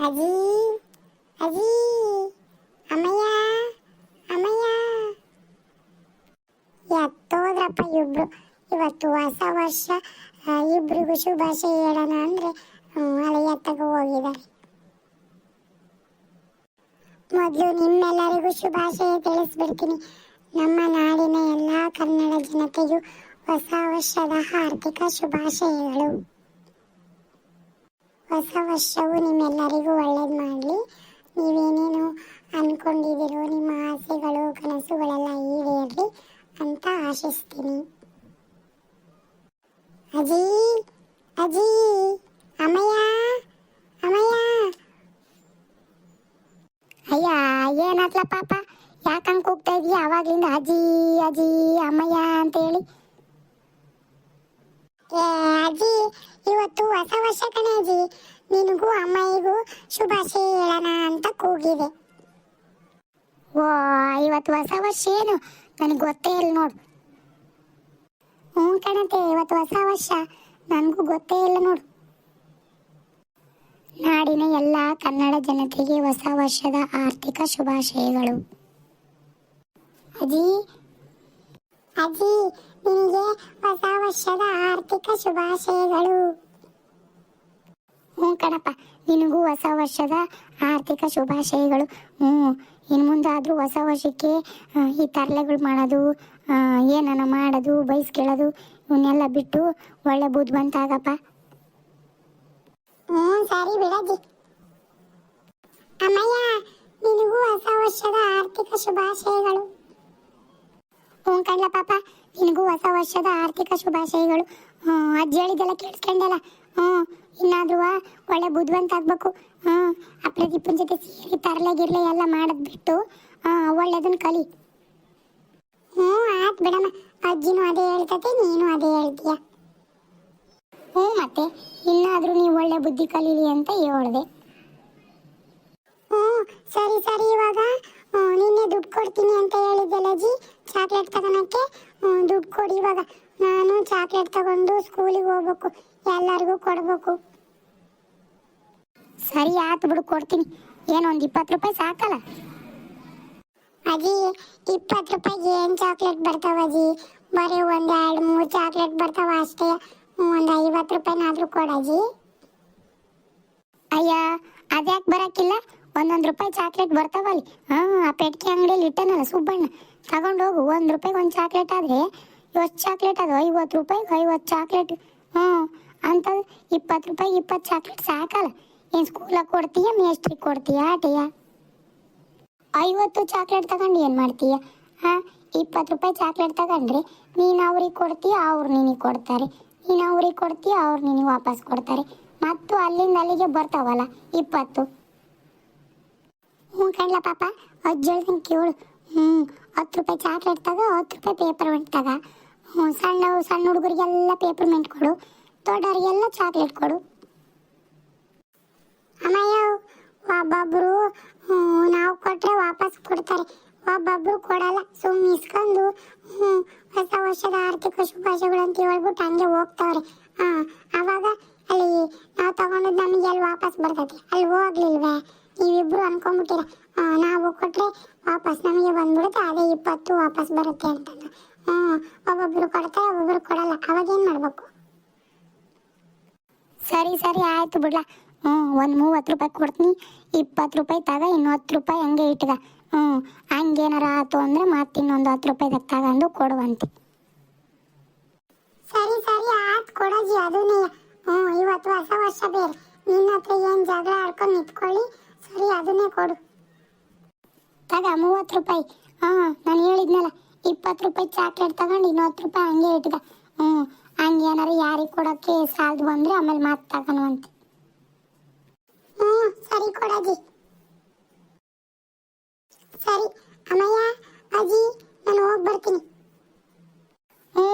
ಅಜ್ಜಿ ಅಜ್ಜಿ ಅಮ್ಮಯ್ಯ ಅಮ್ಮಯ್ಯ ಎತ್ತೋದ್ರಪ್ಪ ಇಬ್ರು. ಇವತ್ತು ಹೊಸ ವರ್ಷ ಇಬ್ರಿಗೂ ಶುಭಾಶಯ ಹೇಳೋಣ ಅಂದ್ರೆ ಹ್ಮ್, ತಗೋ ಹೋಗಿದ್ದಾರೆ. ಮೊದಲು ನಿಮ್ಮೆಲ್ಲರಿಗೂ ಶುಭಾಶಯ ತಿಳಿಸ್ಬಿಡ್ತೀನಿ. ನಮ್ಮ ನಾಡಿನ ಎಲ್ಲಾ ಕನ್ನಡ ಜನತೆಯು ಹೊಸ ವರ್ಷದ ಹಾರ್ದಿಕ ಶುಭಾಶಯಗಳು. ಹೊಸ ವರ್ಷವು ನಿಮ್ಮೆಲ್ಲರಿಗೂ ಒಳ್ಳೇದು ಮಾಡಲಿ. ನೀವೇನೇನು ಅಂದ್ಕೊಂಡಿದ್ದೀರೋ ನಿಮ್ಮ ಆಸೆಗಳು, ಕನಸುಗಳೆಲ್ಲ ಈಡೇರಲಿ ಅಂತ ಆಶಿಸ್ತೀನಿ. ಅಜಿ ಅಜಿ, ಅಮಯ ಅಮಯ. ಅಯ್ಯ ಏನಾದ್ಲ ಪಾಪ ಯಾಕಂಗ್ ಕೂಗ್ತಾ ಇದೀಯ? ಅವಾಗ್ಲಿಂದ ಅಜಿ ಅಜಿ ಅಂತ ಹೇಳಿ ಅಜ್ಜಿ, ಇವತ್ತು ಹೊಸ ವರ್ಷ ಕಣೆ ಅಜ್ಜಿ. ನಿನಗೂ ಅಮ್ಮಯ್ಯಗೂ ಶುಭಾಶಯ ಹೇಳೋಣ ಅಂತ ಕೂಗಿದೆ. ಓ, ಇವತ್ತು ಹೊಸ ವರ್ಷ ಏನು? ನನಗೆ ಗೊತ್ತೇ ಇಲ್ಲ ನೋಡು. ಹ್ಞೂ ಕಣತೆ, ಇವತ್ತು ಹೊಸ ವರ್ಷ. ನನಗೂ ಗೊತ್ತೇ ಇಲ್ಲ ನೋಡು. ನಾಡಿನ ಎಲ್ಲ ಕನ್ನಡ ಜನತೆಗೆ ಹೊಸ ವರ್ಷದ ಆರ್ಥಿಕ ಶುಭಾಶಯಗಳು. ಅಜ್ಜಿ ಅಜ್ಜಿ ನಿನಗೆ ಹೊಸ ವರ್ಷದ ಆರ್ಥಿಕ ಶುಭಾಶಯಗಳು. ಹ್ಞೂ ಕಣಪ್ಪ, ನಿನಗೂ ಹೊಸ ವರ್ಷದ ಆರ್ಥಿಕ ಶುಭಾಶಯಗಳು. ಹ್ಞೂ, ಇನ್ನು ಮುಂದಾದರೂ ಹೊಸ ವರ್ಷಕ್ಕೆ ಈ ತರಲೆಗಳು ಮಾಡೋದು ಏನನ್ನ ಏನನ ಮಾಡೋದು ಬೈಸ್ಕೊಳ್ಳೋದು ಇವನ್ನೆಲ್ಲ ಬಿಟ್ಟು ಒಳ್ಳೆ ಬುದ್ಧಿವಂತಾಗಪ್ಪ ಹ್ಞೂ, ಸರಿ ಬಿಡಜ್ಜಿ ಅಮ್ಮಯ್ಯ, ನಿನಗೂ ಹೊಸ ವರ್ಷದ ಆರ್ಥಿಕ ಶುಭಾಶಯಗಳು. ಹ್ಞೂ ಕಣ್ಲ ಪಾಪ ನಿನಗೂ ಹೊಸ ವರ್ಷದ ಆರ್ಥಿಕ ಶುಭಾಶಯಗಳು. ಹ್ಞೂ, ಅಜ್ಜಿ ಹೇಳಿದೆಲ್ಲ ಕೇಳಿಸ್ಕೊಂಡಲ್ಲ. ಹ್ಞೂ, ಇನ್ನಾದ್ರೂ ಒಳ್ಳೆ ಬುದ್ಧಿವಂತ ಆಗ್ಬೇಕು. ಹ್ಞೂ, ಆ ಪ್ರದೀಪನ ಜೊತೆ ಸೇರಿ ತರಲೆ ಗಿರ್ಲೆ ಎಲ್ಲ ಮಾಡೋದು ಬಿಟ್ಟು ಒಳ್ಳೇದನ್ನ ಕಲಿ. ಹ್ಞೂ, ಆಯ್ತು ಬಿಡಮ್ಮ. ಅಜ್ಜಿನೂ ಅದೇ ಹೇಳ್ತತೆ, ನೀನು ಅದೇ ಹೇಳ್ತೀಯ. ಹ್ಞೂ ಮತ್ತೆ, ಇನ್ನಾದರೂ ನೀವು ಒಳ್ಳೆ ಬುದ್ಧಿ ಕಲೀಲಿ ಅಂತ ಹೇಳಿದೆ. ಹ್ಞೂ, ಸರಿ ಸರಿ ಇವಾಗ ಹ್ಮ್, ನಿನ್ನೆ ದುಡ್ಡು ಕೊಡ್ತೀನಿ ಅಂತ ಹೇಳಿದ್ದೆಲ್ಲ ಅಜ್ಜಿ ಚಾಕ್ಲೇಟ್ ತಗೊಳಕ್ಕೆ ಹ್ಞೂ ದುಡ್ಡು ಕೊಡಿ ಇವಾಗ ನಾನು ಚಾಕ್ಲೇಟ್ ತಗೊಂಡು ಸ್ಕೂಲಿಗೆ ಹೋಗ್ಬೇಕು, ಎಲ್ಲರಿಗೂ ಕೊಡ್ಬೇಕು. ಸರಿ ಆತು ಬಿಡು, ಕೊಡ್ತೀನಿ. ಏನು ಒಂದು ಇಪ್ಪತ್ತು ರೂಪಾಯಿ ಸಾಕಲ್ಲ? ಅಜ್ಜಿ ಇಪ್ಪತ್ತು ರೂಪಾಯಿಗೆ ಏನು ಚಾಕ್ಲೇಟ್ ಬರ್ತಾವ ಅಜ್ಜಿ ಬರೀ ಒಂದು ಎರಡು ಮೂರು ಚಾಕ್ಲೇಟ್ ಬರ್ತಾವ ಅಷ್ಟೇ. ಒಂದು ಐವತ್ತು ರೂಪಾಯಿನಾದ್ರೂ ಕೊಡಜ್ಜಿ ಅಯ್ಯ, ಅದ್ಯಾಕೆ ಬರಕ್ಕಿಲ್ಲ ಒಂದೊಂದು ರೂಪಾಯಿ ಚಾಕ್ಲೇಟ್ ಬರ್ತಾವಲ್ಲಿ. ಹಾಂ, ಆ ಪೆಟ್ಟಿಗೆ ಅಂಗಡಿಯಲ್ಲಿ ಇಟ್ಟನಲ್ಲ ಸುಬ್ಬಣ್ಣ. ತಗೊಂಡೋಗು ಒಂದು ರೂಪಾಯಿಗೆ ಒಂದು ಚಾಕ್ಲೇಟ್ ಆದರೆ ಎಷ್ಟು ಚಾಕ್ಲೇಟ್ ಅದು, ಐವತ್ತು ರೂಪಾಯಿಗೆ ಐವತ್ತು ಚಾಕ್ಲೇಟ್ ಹ್ಞೂ ಅಂತ ಇಪ್ಪತ್ತು ರೂಪಾಯಿ, ಇಪ್ಪತ್ತು ಚಾಕ್ಲೇಟ್ ಸಾಕಲ್ಲ. ಏನು ಸ್ಕೂಲಾಗ ಕೊಡ್ತೀಯ ಮೇಸ್ಟ್ರಿಗೆ ಕೊಡ್ತೀಯ, ಆಟೆಯ? ಐವತ್ತು ಚಾಕ್ಲೇಟ್ ತಗೊಂಡು ಏನು ಮಾಡ್ತೀಯ? ಹಾಂ, ಇಪ್ಪತ್ತು ರೂಪಾಯಿ ಚಾಕ್ಲೇಟ್ ತಗೊಂಡ್ರೆ ನೀನು ಅವ್ರಿಗೆ ಕೊಡ್ತೀಯ, ಅವ್ರು ನಿನಗೆ ಕೊಡ್ತಾರೆ. ನೀನು ಅವ್ರಿಗೆ ಕೊಡ್ತೀಯ, ಅವ್ರು ನಿನಗೆ ವಾಪಸ್ ಕೊಡ್ತಾರೆ. ಮತ್ತು ಅಲ್ಲಿಂದ ಅಲ್ಲಿಗೆ ಬರ್ತಾವಲ್ಲ, ಇಪ್ಪತ್ತು. ಹ್ಞೂ ಕಣ್ಲ ಪಾಪ ಅಜ್ಜಿ ಕೇಳು. ಹ್ಞೂ, ಹತ್ತು ರೂಪಾಯಿ ಚಾಕ್ಲೇಟ್ ತಗೋ, ಹತ್ತು ರೂಪಾಯಿ ಪೇಪರ್ ಮೆಂಟ್ ತಗ. ಸಣ್ಣ ಸಣ್ಣ ಹುಡುಗರಿಗೆಲ್ಲ ಪೇಪರ್ ಮೆಂಟ್ ಕೊಡು. ದೊಡ್ಡವರಿಗೆಲ್ಲ ಚಾಕ್ಲೇಟ್ ಕೊಡು. ಅಮ್ಮಯ್ಯ ಒಬ್ಬೊಬ್ರು ನಾವು ಕೊಟ್ಟರೆ ವಾಪಸ್ ಕೊಡ್ತಾರೆ. ಒಬ್ಬೊಬ್ರು ಕೊಡಲ್ಲ ಸುಮ್ಮನೆ ಇಸ್ಕೊಂಡು ಹೊಸ ವರ್ಷದ ಆರ್ಥಿಕ ಶುಭಾಶಯಗಳು ಅಂತ ಹೇಳ್ಬಿಟ್ಟು ಹಂಗೆ ಹೋಗ್ತಾವ್ರೆ. ಹಾಂ ಅವಾಗ ಅಲ್ಲಿ ನಾವು ತಗೊಂಡದ್ದು ನಮಗೆ ಅಲ್ಲಿ ವಾಪಸ್ ಬರ್ತೈತಿ? ಅಲ್ಲಿ ಹೋಗ್ಲಿಲ್ವೇ? ನೀವಿಬ್ರು ಅನ್ಕೊಂಬಿಟ್ಟಿರ ಆ, ನಾವು ಕೊಟ್ರೆ ವಾಪಸ್ ನಮಗೆ ಬಂದ್ಬಿಡುತ್ತೆ ಅದೇ ಇಪ್ಪತ್ತು ವಾಪಸ್ ಬರುತ್ತೆ ಅಂತಂದು. ಒಬ್ಬೊಬ್ರು ಕೊಡ್ತಾರೆ ಒಬ್ಬೊಬ್ರು ಕೊಡಲ್ಲ. ಅವಾಗ ಏನು ಮಾಡ್ಬೇಕು? ಸರಿ ಸರಿ ಆಯ್ತು ಬಿಡ್ಲಾ. ಹ್ಞೂ ಒಂದು ಮೂವತ್ತು ರೂಪಾಯಿ ಕೊಡ್ತೀನಿ. ಇಪ್ಪತ್ತು ರೂಪಾಯಿ ತಗ ಇನ್ನು ಹತ್ತು ರೂಪಾಯಿ ಹಂಗೆ ಇಟ್ಗ. ಹ್ಞೂ ಹಂಗೇನಾರ ಆಯ್ತು ಅಂದರೆ ಮತ್ತೆ ಇನ್ನೊಂದು ಹತ್ತು ರೂಪಾಯಿ ತಗೊಂಡು ಕೊಡುವಂತೆ. ಸರಿ ಸರಿ ಆಯ್ತು ಕೊಡಜಿ ಅದನ್ನೇ ಹ್ಞೂ ಇವತ್ತು ಹೊಸ ವರ್ಷ ಬೇರೆ. ನಿನ್ನ ಹತ್ರ ಏನು ಜಗಳ ಆಡ್ಕೊಂಡು ನಿಂತ್ಕೊಳ್ಳಿ. ಸರಿ ಅದನ್ನೇ ಕೊಡು. ತಗ ಮೂವತ್ತು ರೂಪಾಯಿ. ಹಾಂ ನಾನು ಹೇಳಿದ್ನಲ್ಲ. ಇಪ್ಪತ್ತು ರೂಪಾಯಿ ಚಾಕ್ಲೇಟ್ ತಗೊಂಡು ಇನ್ನು ಹತ್ತು ರೂಪಾಯಿ ಹಂಗೆ ಇಟ್ಕ ಹ್ಞೂ ಹಂಗೆ ಏನಾರು ಯಾರಿಗೆ ಕೊಡೋಕ್ಕೆ ಸಾಲದು ಬಂದರೆ ಆಮೇಲೆ ಮತ್ತೆ ಅಂತ. ಹ್ಞೂ ಸರಿ ಕೊಡಜಿ ಸರಿ ಅಮ್ಮಯ್ಯ ಅಜ್ಜಿ ನಾನು ಹೋಗಿ ಬರ್ತೀನಿ. ಹ್ಞೂ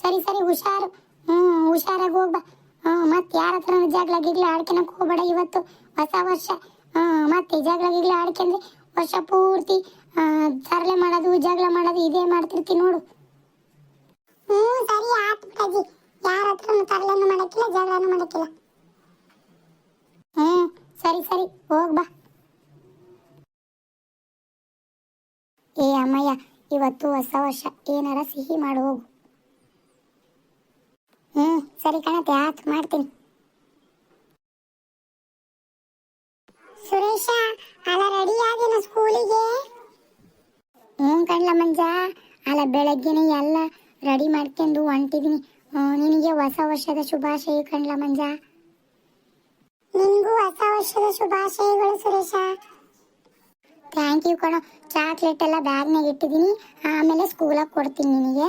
ಸರಿ ಸರಿ, ಹುಷಾರು. ಹ್ಞೂ ಹುಷಾರಾಗಿ ಹೋಗ್ಬಾ ಹ್ಞೂ ಮತ್ತೆ ಯಾರ ಹತ್ರ ಜಗಳ ಗಿಗ್ಲ ಆಡ್ಕೊಳಕ್ ಹೋಗ್ಬೇಡ ಇವತ್ತು. ಹೊಸ ವರ್ಷ. ಹ್ಞೂ ಮತ್ತೆ ಜಗಳ ಗಿಗ್ಲ ಆಡ್ಕೊಂಡ್ರೆ ವರ್ಷ ಪೂರ್ತಿ ತರಲೆ ಮಾಡೋದು ಜಗಳ ಮಾಡೋದು ಇದೇ ಮಾಡ್ತಿರ್ತಿ ನೋಡು. ಹ್ಞೂ ಸರಿ ಆಯ್ತು ಬಿಡಜ್ಜಿ ಯಾರ ಹತ್ರನೂ ತರಲೆನೂ ಮಾಡಕ್ಕಿಲ್ಲ ಜಗಳನೂ ಮಾಡಕ್ಕಿಲ್ಲ. ಹ್ಞೂ ಸರಿ ಸರಿ ಹೋಗ ಬಾ. ಏ ಅಮ್ಮಯ್ಯ ಇವತ್ತು ಹೊಸ ವರ್ಷ. ಏನಾರ ಸಿಹಿ ಮಾಡು ಹೋಗು. ಹ್ಞೂ ಸರಿ ಕಣತೆ ಆಯ್ತು ಮಾಡ್ತೀನಿ. ಸುರೇಶ ಅಲ್ಲ ರೆಡಿ ಆಗಿನ ಸ್ಕೂಲಿಗೆ ಹ್ಞೂ ಕಣ್ಲ ಮಂಜ. ಅಲ್ಲ ಬೆಳಗ್ಗೆನೆ ಎಲ್ಲ ರೆಡಿ ಮಾಡ್ಕೊಂಡು ಹೊಂಟಿದೀನಿ. ಹ್ಮ್, ನಿನಗೆ ಹೊಸ ವರ್ಷದ ಶುಭಾಶಯ ಕಣ್ಲ ಮಂಜ. ನಿನಗೂ ಹೊಸ ವರ್ಷದ ಶುಭಾಶಯಗಳು ಸುರೇಶ. ಥ್ಯಾಂಕ್ ಯು ಕಣೋ. ಚಾಕ್ಲೇಟ್ ಎಲ್ಲ ಬ್ಯಾಗ್ನಾಗ ಇಟ್ಟಿದ್ದೀನಿ ಆಮೇಲೆ ಸ್ಕೂಲಾಗ ಕೊಡ್ತೀನಿ ನಿನಗೆ.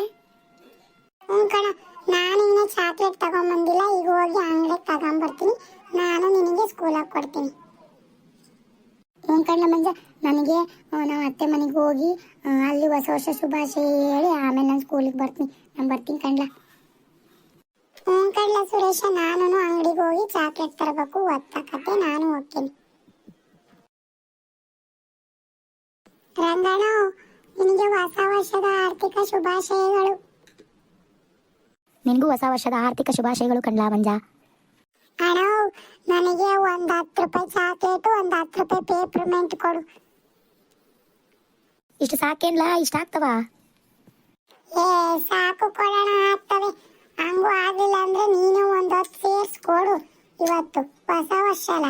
ಹ್ಞೂ ಕಣ. ನಾನು ಇನ್ನೂ ಚಾಕ್ಲೇಟ್ ತಗೊಂಬಂದಿಲ್ಲ. ಈಗ ಹೋಗಿ ಅಂಗಡಿಗೆ ತಗೊಂಬರ್ತೀನಿ. ನಾನು ನಿನಗೆ ಸ್ಕೂಲಾಗ ಕೊಡ್ತೀನಿ. ಹ್ಞೂ ಕಣ್ಣ ಮಂಜ ನನಗೆ ನಮ್ಮ ಅತ್ತೆ ಮನೆಗೆ ಹೋಗಿ ಅಲ್ಲಿ ಹೊಸ ವರ್ಷ ಶುಭಾಶಯ ಹೇಳಿ ಆಮೇಲೆ ನಾನು ಸ್ಕೂಲಿಗೆ ಬರ್ತೀನಿ. ನಾನು ಬರ್ತೀನಿ ಕಣ್ಲ. ಹ್ಞೂ ಕಣ್ಲ ಸುರೇಶ ನಾನು ಅಂಗಡಿಗೆ ಹೋಗಿ ಚಾಕ್ಲೇಟ್ ತರಬೇಕು ಒತ್ತಕತ್ತೆ ನಾನು ಹೋಗ್ತೀನಿ. ರಂಗಣ ನಿನಗೆ ಹೊಸ ವರ್ಷದ ಆರ್ಥಿಕ ಶುಭಾಶಯಗಳು. ನಿನಗೂ ಹೊಸ ವರ್ಷದ ಆರ್ಥಿಕ ಶುಭಾಶಯಗಳು ಕಣ್ಲಾ ಮಂಜ. ಅಣ್ಣ ನನಗೆ ಒಂದು ಹತ್ತು ರೂಪಾಯಿ ಚಾಕ್ಲೇಟು ಒಂದು ಹತ್ತು ರೂಪಾಯಿ ಪೇಪರ್ಮೆಂಟ್ ಕೊಡು. ಇಷ್ಟು ಸಾಕೇನ್ಲ? ಇಷ್ಟ ಆಗ್ತವ? ಏ ಸಾಕು ಕೊಡೋಣ ಆಗ್ತವೆ ಹಂಗೂ ಆಗ್ಲಿಲ್ಲ ಅಂದ್ರೆ ನೀನು ಒಂದು ಹೊತ್ತು ಸೇರಿಸ್ಕೊಡು ಇವತ್ತು. ಹೊಸ ವರ್ಷ ಅಲ್ಲ.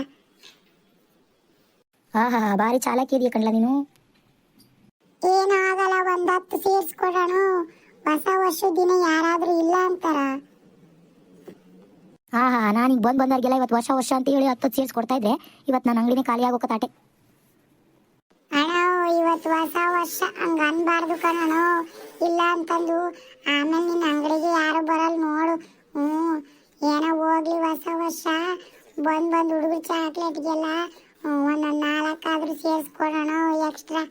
ಹಾ ಹಾ ಭಾರಿ ಚಾಲಾಕಿ ಇದೆಯಾ ಕಣ್ಲ ನೀನು. ಏನಾಗಲ್ಲ ಒಂದು ಹತ್ತು ಸೇರಿಸ್ಕೊಡೋಣ ಹೊಸ ವರ್ಷದ ದಿನ ಯಾರಾದ್ರೂ ಇಲ್ಲ ಅಂತಾರ. ಹಾ ಹಾ ನಾನೀಗ ಬಂದ್ ಬಂದಾರ್ಗೆಲ್ಲ ಇವತ್ತು ವರ್ಷ ವರ್ಷ ಅಂತ ಹೇಳಿ ಹತ್ತು ಸೇರ್ಸ್ ಕೊಡ್ತಾ ಇದ್ರೆ ಇವತ್ತು ನನ್ನ ಅಂಗಡಿನೇ ಖಾಲಿ ಆಗೋಕತ್ತಾಟೆ ಅಣ್ಣ, ಇವತ್ತು ಹೊಸ ವರ್ಷ ಹಂಗ ಅನ್ಬಾರ್ದು ಕಣೋ ಇಲ್ಲ ಅಂತಂದು ಆಮೇಲೆ ನಿನ್ನ ಅಂಗಡಿಗೆ ಯಾರು ಬರಲ್ಲ ನೋಡು. ಹ್ಞೂ, ಏನೋ ಹೋಗ್ಲಿ ಹೊಸ ವರ್ಷ. ಬಂದ್ ಬಂದ್ ಹುಡುಗರು ಚಾಕ್ಲೇಟ್ಗೆಲ್ಲ ಒಂದೊಂದು ನಾಲ್ಕಾದ್ರೂ ಸೇರಿಸ್ಕೊಡೋಣ ಎಕ್ಸ್ಟ್ರಾ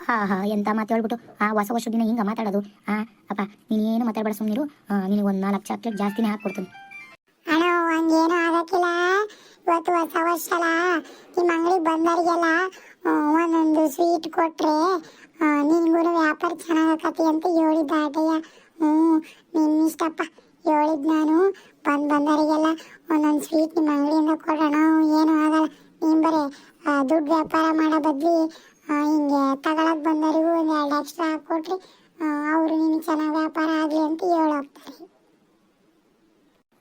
ಹಾ ಹಾ, ಎಂತ ಮಾತು ಹೇಳ್ಬಿಟ್ಟು, ಆ, ಹೊಸ ವರ್ಷದ ದಿನ ಹಿಂಗ ಮಾತಾಡೋದು. ಹಾ ಅಪ್ಪ, ನೀನೇನು ಮಾತಾಡ್ಬೇಡ ಸುಮ್ಮನಿರು ನಿನಗೆ ಒಂದು ನಾಲ್ಕು ಚಾಕ್ಲೇಟ್ ಜಾಸ್ತಿನೇ ಹಾಕ್ಕೊಡ್ತೀನಿ ಅಣ್ಣ, ಹಂಗೇನು ಆಗಕ್ಕಿಲ್ಲ. ಇವತ್ತು ಹೊಸ ವರ್ಷ ಅಲ್ಲ ನಿಮ್ಮ ಅಂಗಡಿ ಬಂದವರಿಗೆಲ್ಲ ಒಂದೊಂದು ಸ್ವೀಟ್ ಕೊಟ್ರೆ ನಿನ್ಗೂ ವ್ಯಾಪಾರ ಚೆನ್ನಾಗಕತಿ ಅಂತ ಹೇಳಿದ್ದ ಆಟಯ್ಯ ಹ್ಞೂ, ನಿನ್ನಿಷ್ಟಪ್ಪ. ಹೇಳಿದ್ ನಾನು, ಬಂದ್ ಬಂದವರಿಗೆಲ್ಲ ಒಂದೊಂದು ಸ್ವೀಟ್ ನಿಮ್ಮ ಅಂಗಡಿಯಿಂದ ಕೊಡೋಣ. ಏನು ಆಗಲ್ಲ. ನೀನು ಬರೀ ದುಡ್ಡು ವ್ಯಾಪಾರ ಮಾಡೋ ಬದ್ಲಿ ಹಿಂಗೆ ತಗೊಳಕ್ ಬಂದವರಿಗೂ ಒಂದು ಎರಡು ಎಕ್ಸ್ಟ್ರಾ ಹಾಕ್ಕೊಟ್ರಿ ಅವರು ನಿನಗೆ ಚೆನ್ನಾಗಿ ವ್ಯಾಪಾರ ಆಗಲಿ ಅಂತ ಹೇಳೋಗ್ತಾರೆ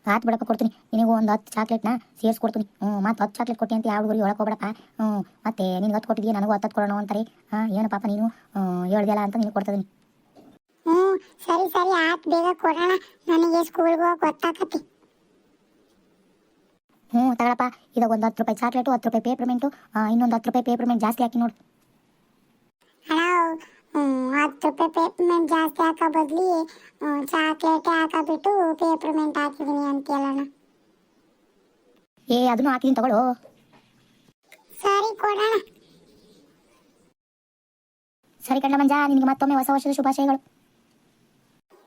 ಆತ್ ಬಿಡಪ್ಪ ಕೊಡ್ತೀನಿ. ನಿನಗೂ ಒಂದು ಹತ್ತು ಚಾಕ್ಲೇಟ್ನ ಸೇರಿಸ್ಕೊಡ್ತೀನಿ ಹ್ಞೂ ಮತ್ತೆ ಹತ್ತು ಚಾಕ್ಲೇಟ್ ಕೊಟ್ಟಿ ಅಂತ ಯಾವ ಹುಡುಗರಿಗೆ ಹೇಳಕ್ ಹೋಗ್ಬೇಡಪ್ಪ. ಹ್ಞೂ ಮತ್ತೆ ನಿನ್ಗೆ ಹತ್ತು ಕೊಟ್ಟಿದ್ದೀಯ ನನಗೂ ಹತ್ತು ಕೊಡೋಣ ಅಂತಾರೆ. ಹಾಂ ಏನು ಪಾಪ ನೀನು? ಹೇಳ್ದಲ್ಲ ಅಂತ ನೀನು ಕೊಡ್ತಿದ್ದೀನಿ ಹ್ಞೂ ಸರಿ ಸರಿ ಆತ್ ಬೇಗ ಕೊಡೋಣ. ನನಗೆ ಸ್ಕೂಲ್ಗೆ ಹೋಗಿ ಗೊತ್ತಾಕತಿ. ಹ್ಞೂ ತಗೊಳಪ್ಪ ಇದಾಗ ಒಂದು ಹತ್ತು ರೂಪಾಯಿ ಚಾಕ್ಲೇಟು ಹತ್ತು ರೂಪಾಯಿ ಪೇಪರ್ಮೆಂಟು ಇನ್ನೊಂದು ಹತ್ತು ರೂಪಾಯಿ ಪೇಪರ್ಮೆಂಟ್ ಜಾಸ್ತಿ ಹಾಕಿ ನೋಡು. ಹತ್ತು ರೂಪಾಯಿ ಪೇಪರ್ಮೆಂಟ್ ಜಾಸ್ತಿ ಹಾಕೋ ಬದ್ಲಿ ಚಾಕ್ಲೇಟೇ ಹಾಕೋಬಿಟ್ಟು ಪೇಪರ್ಮೆಂಟ್ ಹಾಕಿದ್ದೀನಿ ಹೇಳೋಣ ಏ ಅದನ್ನು ಹಾಕಿದ್ದೀನಿ ತಗೊಳ್ಳೋ. ಸರಿ ಕೊಡೋಣ. ಸರಿ ಕಣ್ಣ ಮಂಜ ನಿನಗೆ ಮತ್ತೊಮ್ಮೆ ಹೊಸ ವರ್ಷದ ಶುಭಾಶಯಗಳು.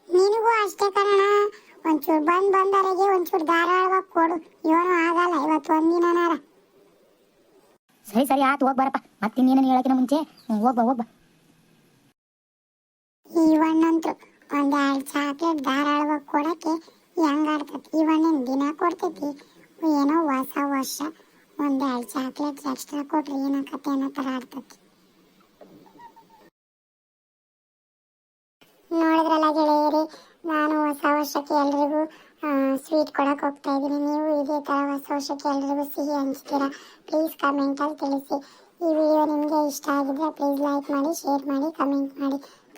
ನಿನಗೂ ಅಷ್ಟೇ ಕಣಣ್ಣ. ಒಂಚೂರು ಬಂದ್ ಬಂದವರೆಗೆ ಒಂಚೂರು ಧಾರಾಳವಾಗಿ ಕೊಡು. ಇವನು ಆಗಲ್ಲ ಇವತ್ತು ಒಂದಿನಾರ ಸರಿ ಸರಿ ಆತು ಹೋಗ್ಬಾರಪ್ಪ ಬರಪ್ಪ. ಮತ್ತೆ ಇನ್ನೇನು ಹೇಳಕಿನ ಮುಂಚೆ ಹೋಗ್ಬಾ ಹೋಗ್ಬಾ. ಈ ಹಣ್ಣಂತೂ ಒಂದ್ ಎರಡ್ ಚಾಕ್ಲೇಟ್ ಧಾರಾಳವಾಗಿ ಕೊಡಕ್ಕೆ ಹೆಂಗಾಡ್ತತಿ ಈ ಹಣ್ಣಿನ ದಿನ ಕೊಡ್ತೈತಿ? ಏನೋ ಹೊಸ ವರ್ಷ, ಒಂದ್ ಎರಡ್ ಚಾಕ್ಲೇಟ್ ಎಕ್ಸ್ಟ್ರಾ ಕೊಟ್ರಿ ಏನಾಕತ್ತೆ ಅನ್ನೋ ತರ ಆಡ್ತತಿ. ನೋಡಿದ್ರಲ್ಲ ಗೆಳೆಯರಿ, ನಾನು ಹೊಸ ವರ್ಷಕ್ಕೆ ಎಲ್ರಿಗೂ ಸ್ವೀಟ್ ಕೊಡಕ್ಕೆ ಹೋಗ್ತಾ ಇದ್ದೀನಿ. ನೀವು ಇದೇ ಥರ ಹೊಸ ವರ್ಷಕ್ಕೆ ಎಲ್ರಿಗೂ ಸಿಹಿ ಹಂಚ್ತೀರಾ? ಪ್ಲೀಸ್ ಕಮೆಂಟಲ್ಲಿ ತಿಳಿಸಿ. ಈ ವಿಡಿಯೋ ನಿಮಗೆ ಇಷ್ಟ ಆಗಿದ್ರೆ ಪ್ಲೀಸ್ ಲೈಕ್ ಮಾಡಿ ಶೇರ್ ಮಾಡಿ ಕಮೆಂಟ್ ಮಾಡಿ.